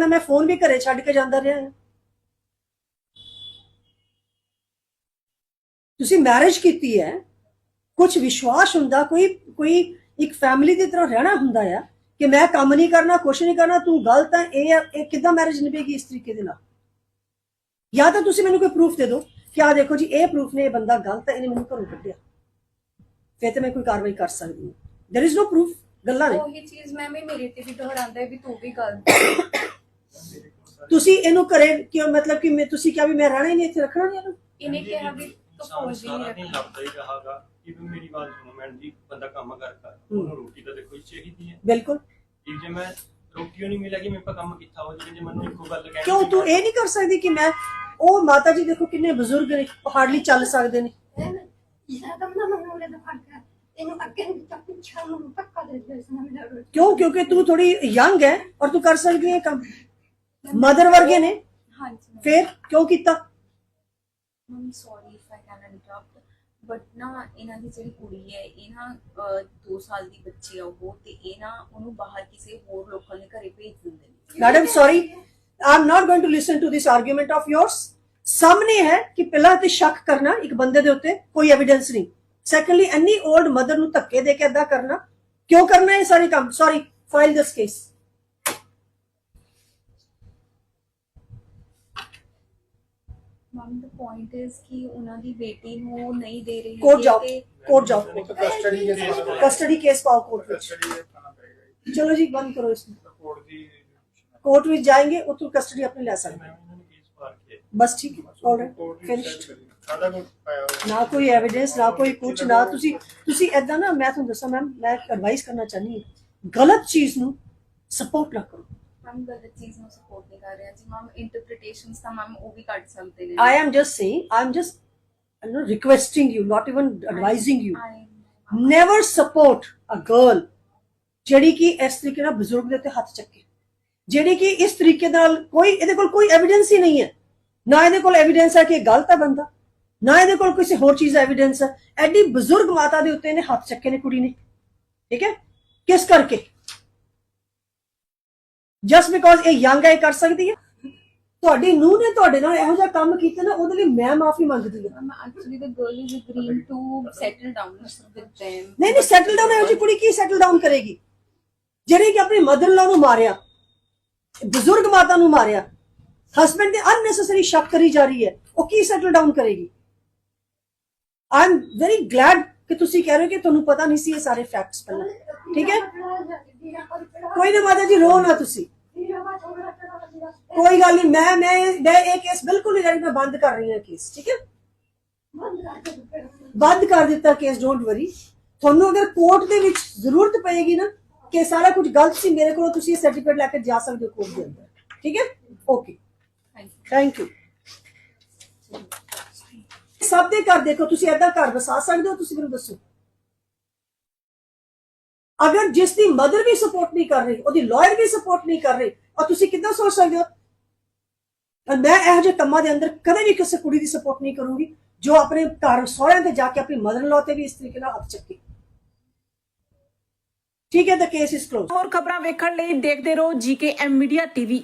ਮੈਂ ਫੋਨ ਵੀ ਘਰੇ ਛੱਡ ਕੇ ਜਾਂਦਾ ਰਿਹਾ ਹਾਂ। ਤੁਸੀਂ ਮੈਰਿਜ ਕੀਤੀ ਹੈ ਕੁਝ ਵਿਸ਼ਵਾਸ ਹੁੰਦਾ ਕੋਈ ਕੋਈ ਇੱਕ ਫੈਮਿਲੀ ਦੀ ਤਰ੍ਹਾਂ ਰਹਿਣਾ ਹੁੰਦਾ ਆ ਕਿ ਮੈਂ ਕੰਮ ਨਹੀਂ ਕਰਨਾ ਕੁਛ ਨਹੀਂ ਕਰਨਾ ਤੂੰ ਗਲਤ ਹੈ ਇਹ ਹੈ, ਇਹ ਕਿੱਦਾਂ ਮੈਰਿਜ ਨਿਭੇਗੀ ਇਸ ਤਰੀਕੇ ਦੇ ਨਾਲ ਜਾਂ ਤਾਂ ਤੁਸੀਂ ਮੈਨੂੰ ਕੋਈ ਪ੍ਰੂਫ ਦੇ ਦਿਓ ਕਿ ਆ ਦੇਖੋ ਜੀ ਇਹ ਪ੍ਰੂਫ ਨੇ ਇਹ ਬੰਦਾ ਗਲਤ ਹੈ ਇਹਨੇ ਮੈਨੂੰ ਘਰੋਂ ਕੱਢਿਆ ਫਿਰ ਤੇ ਮੈਂ ਕੋਈ ਕਾਰਵਾਈ ਕਰ ਸਕਦੀ ਹਾਂ देयर इज नो ਪ੍ਰੂਫ ਗੱਲਾਂ ਨੇ ਉਹੀ ਚੀਜ਼ ਮੈਂ ਵੀ ਮੇਰੇ ਤੇ ਵੀ ਦੁਹਰਾਉਂਦਾ ਹੈ ਵੀ ਤੂੰ ਵੀ ਗਲਤ ਤੁਸੀਂ ਇਹਨੂੰ ਘਰੇ ਕਿਉਂ ਮਤਲਬ ਕਿ ਮੈਂ ਤੁਸੀਂ ਕਿਹਾ ਵੀ ਮੈਂ ਰਹਿਣਾ ਹੀ ਨਹੀਂ ਇੱਥੇ ਰੱਖਣਾ ਨਹੀਂ ਇਹਨੂੰ? ਇਹਨੇ ਕਿਹਾ ਵੀ ਤੂੰ ਸਾਨੂੰ ਫੌਜ ਨਹੀਂ ਸਾਰਾ ਦਿਨ ਰੱਖਣਾ ਲੱਭਦਾ ਹੀ ਰਹਾਗਾ ਕਿ ਵੀ ਮੇਰੀ ਗੱਲ ਸੁਣੋ ਮੈਡਮ ਜੀ ਬੰਦਾ ਕੰਮ ਕਰਦਾ ਉਹਨੂੰ ਰੋਟੀ ਤਾਂ ਦੇਖੋ ਹੀ ਚਾਹੀਦੀ ਹੈ। ਬਿਲਕੁਲ। ਕਿ ਜੇ ਮੈਂ ਰੋਟੀ ਨਹੀਂ ਮਿਲੇਗੀ ਮੇਰੇ ਪਾ ਕੰਮ ਕੀਤਾ ਹੋ ਜੇ ਮੈਨੂੰ ਇੱਕੋ ਗੱਲ ਕਹਿ ਕਿਉਂ ਤੂੰ ਇਹ ਨਹੀਂ ਕਰ ਸਕਦੀ ਕਿ ਮੈਂ ਉਹ ਮਾਤਾ ਜੀ ਦੇਖੋ ਕਿੰਨੇ ਬਜ਼ੁਰਗ ਨੇ ਹਾਰਡਲੀ ਚੱਲ ਸਕਦੇ ਨੇ। ਕਿਉਂ? ਕਿਉਂਕਿ ਤੂੰ ਥੋੜੀ ਯੰਗ ਹੈ ਔਰ ਤੂੰ ਕਰ ਸਕਦੀ ਹੈ ਕੰਮ। ਮਦਰ ਵਰਗੇ ਨੇ? ਹਾਂਜੀ ਫਿਰ ਕਿਉਂ ਕੀਤਾ? Ma'am sorry if I can interrupt but ਨਾ ਇਹਨਾਂ ਦੀ ਜਿਹੜੀ ਕੁੜੀ ਹੈ ਇਹ ਨਾ 2 ਸਾਲ ਦੀ ਬੱਚੀ ਆ ਉਹ ਤੇ ਇਹ ਨਾ ਉਹਨੂੰ ਬਾਹਰ ਕਿਸੇ ਹੋਰ ਲੋਕਾਂ ਦੇ ਘਰੇ ਭੇਜ ਦਿੰਦੇ ਨੇ। Madam sorry I am not going to listen to this argument of yours. ਸਾਹਮਣੇ ਹੈ ਕਿ ਪਹਿਲਾਂ ਤੇ ਸ਼ੱਕ ਕਰਨਾ ਇੱਕ ਬੰਦੇ ਦੇ ਉੱਤੇ ਕੋਈ ਐਵੀਡੈਂਸ ਨਹੀਂ। ਸੈਕੰਡਲੀ ਐਨੀ 올ਡ ਮਦਰ ਨੂੰ ਧੱਕੇ ਦੇ ਕੇ ਏਦਾਂ ਕਰਨਾ ਕਿਉਂ ਕਰਨਾ ਇਹ ਸਾਰੇ ਕੰਮ? Sorry file this case ma'am the point is ਕਿ ਉਹਨਾਂ ਦੀ ਬੇਟੀ ਨੂੰ ਨਹੀਂ ਦੇ ਰਹੀ ਕੋਰਟ ਜਾਓ ਕੋਰਟ ਜਾਓ ਕਸਟਡੀ ਕੇਸ ਕਸਟਡੀ ਕੇਸ ਪਾਓ ਕੋਰਟ ਵਿੱਚ। ਚਲੋ ਜੀ ਬੰਦ ਕਰੋ ਇਸ ਨੂੰ ਕੋਰਟ ਵਿੱਚ ਜਾएंगे ਉਤੋਂ ਕਸਟਡੀ ਆਪਣੇ ਲੈ ਸਕਦੇ ਬਸ ਠੀਕ ਹੈ ਆਲਰਾਈਟ ਫਿਨਿਸ਼ਡ ਨਾ ਕੋਈ ਐਵੀਡੈਂਸ ਨਾ ਕੋਈ ਕੁਝ ਨਾ ਤੁਸੀਂ ਤੁਸੀਂ ਐਦਾਂ ਨਾ ਮੈਂ ਤੁਹਾਨੂੰ ਦੱਸਾਂ ਮੈਮ ਮੈਂ ਐਡਵਾਈਸ ਕਰਨਾ ਚਾਹਨੀ ਗਲਤ ਚੀਜ਼ ਨੂੰ ਸਪੋਰਟ ਨਾ ਕਰੋ ਮਮ ਗਲਤ ਚੀਜ਼ ਨੂੰ ਸਪੋਰਟ ਨਹੀਂ ਕਰ ਰਿਹਾ ਜੀ ਮਮ ਇੰਟਰਪ੍ਰੀਟੇਸ਼ਨਸ ਤਾਂ ਮਮ ਉਹ ਵੀ ਕੱਢ ਸਕਦੇ ਨੇ। I am just saying, I'm just you know, requesting you, not even advising you. I- Never support a girl ਜਿਹੜੀ ਕਿ ਇਸ ਤਰੀਕੇ ਨਾਲ ਬਜ਼ੁਰਗ ਦੇ ਉੱਤੇ ਹੱਥ ਚੱਕੇ। ਜਿਹੜੀ ਕਿ ਇਸ ਤਰੀਕੇ ਨਾਲ ਕੋਈ ਇਹਦੇ ਕੋਲ ਕੋਈ ਐਵੀਡੈਂਸ ਹੀ ਨਹੀਂ ਹੈ। ਨਾ ਇਹਦੇ ਕੋਲ ਐਵੀਡੈਂਸ ਹੈ ਕਿ ਇਹ ਗਲਤ ਹੈ ਬੰਦਾ। ਨਾ ਇਹਦੇ ਕੋਲ ਕਿਸੇ ਹੋਰ ਚੀਜ਼ ਦਾ ਐਵੀਡੈਂਸ ਹੈ। ਐਡੀ ਬਜ਼ੁਰਗ ਮਾਤਾ ਦੇ ਉੱਤੇ ਇਹਨੇ ਹੱਥ ਚੱਕੇ ਨੇ ਕੁੜੀ ਨੇ। ਠੀਕ ਹੈ? ਕਿਸ ਕਰਕੇ? ਜਸਟ ਬਿਕੋਜ਼ ਇਹ ਯੰਗ ਹੈ ਇਹ ਕਰ ਸਕਦੀ ਹੈ ਤੁਹਾਡੀ ਨੂੰਹ ਨੇ ਤੁਹਾਡੇ ਨਾਲ ਇਹੋ ਜਿਹਾ ਕੰਮ ਕੀਤਾ ਨਾ ਉਹਦੇ ਲਈ ਮੈਂ ਮਾਫੀ ਮੰਗਦੀ ਹਾਂ। Them. ਨਹੀਂ ਨਹੀਂ ਸੈਟਲ ਡਾਊਨ ਇਹੋ ਜਿਹੀ ਕੁੜੀ ਕੀ ਸੈਟਲ ਡਾਊਨ ਕਰੇਗੀ? ਜਿਹੜੀ ਕਿ ਆਪਣੀ ਮਦਰ ਲਾ ਨੂੰ ਮਾਰਿਆ ਬਜ਼ੁਰਗ ਮਾਤਾ ਨੂੰ ਮਾਰਿਆ ਹਸਬੰਡ ਤੇ ਅਨਨੈਸੈਸਰੀ ਸ਼ੱਕ ਕਰੀ ਜਾ ਰਹੀ ਹੈ ਉਹ ਕੀ ਸੈਟਲ ਡਾਊਨ ਕਰੇਗੀ? ਆਈ ਐਮ ਵੈਰੀ ਗਲੈਡ ਕਿ ਤੁਸੀਂ ਕਹਿ ਰਹੇ ਹੋ ਕਿ ਤੁਹਾਨੂੰ ਪਤਾ ਨਹੀਂ ਸੀ ਇਹ ਸਾਰੇ ਫੈਕਟਸ ਪਹਿਲਾਂ। ਠੀਕ ਹੈ? ਕੋਈ ਨਾ ਮਾਤਾ ਜੀ, ਰੋ ਨਾ ਤੁਸੀਂ। ਕੋਈ ਗੱਲ ਨਹੀਂ, ਮੈਂ ਮੈਂ ਇਹ ਕੇਸ ਬਿਲਕੁਲ ਨਹੀਂ ਮੈਂ ਬੰਦ ਕਰ ਰਹੀ ਹਾਂ ਕੇਸ ਠੀਕ ਹੈ? ਬੰਦ ਕਰ ਦਿੱਤਾ ਕੇਸ ਡੋਂਟ ਵਰੀ ਤੁਹਾਨੂੰ ਅਗਰ ਕੋਰਟ ਦੇ ਵਿੱਚ ਜ਼ਰੂਰਤ ਪਏਗੀ ਨਾ ਕਿ ਸਾਰਾ ਕੁਝ ਗਲਤ ਸੀ, ਮੇਰੇ ਕੋਲ ਤੁਸੀਂ ਸਰਟੀਫਿਕੇਟ ਲੈ ਕੇ ਜਾ ਸਕਦੇ ਹੋ ਕੋਰਟ ਦੇ ਅੰਦਰ। ਠੀਕ ਹੈ? ਓਕੇ ਥੈਂਕ ਯੂ ਸਭ ਦੇ ਘਰ ਦੇਖੋ, ਤੁਸੀਂ ਏਦਾਂ ਘਰ ਵਸਾ ਸਕਦੇ ਹੋ, ਤੁਸੀਂ ਮੈਨੂੰ ਦੱਸੋ। ਅਗਰ ਜਿਸ ਦੀ ਮਦਰ ਵੀ ਸਪੋਰਟ ਨਹੀਂ ਕਰ ਰਹੀ, ਉਹਦੀ ਲਾਇਰ ਵੀ ਸਪੋਰਟ ਨਹੀਂ ਕਰ ਰਹੀ, ਔਰ ਤੁਸੀਂ ਕਿੱਦਾਂ ਸੋਚ ਸਕਦੇ ਹੋ? ਔਰ ਮੈਂ ਇਹੋ ਜਿਹੇ ਕੰਮਾਂ ਦੇ ਅੰਦਰ ਕਦੇ ਵੀ ਕਿਸੇ ਕੁੜੀ ਦੀ ਸਪੋਰਟ ਨਹੀਂ ਕਰੂੰਗੀ, ਜੋ ਆਪਣੇ ਘਰ ਸਹੁਰਿਆਂ ਤੇ ਜਾ ਕੇ ਆਪਣੀ ਮਦਰ ਲਾਅ ਤੇ ਵੀ ਇਸ ਤਰੀਕੇ ਨਾਲ ਹੱਥ ਚੱਕੇ। ਠੀਕ ਹੈ ਦਾ ਕੇਸ ਇਜ਼ ਕਲੋਜ਼ ਹੋਰ ਖਬਰਾਂ ਵੇਖਣ ਲਈ ਦੇਖਦੇ ਰਹੋ ਜੀਕੇਐਮ ਮੀਡੀਆ ਟੀਵੀ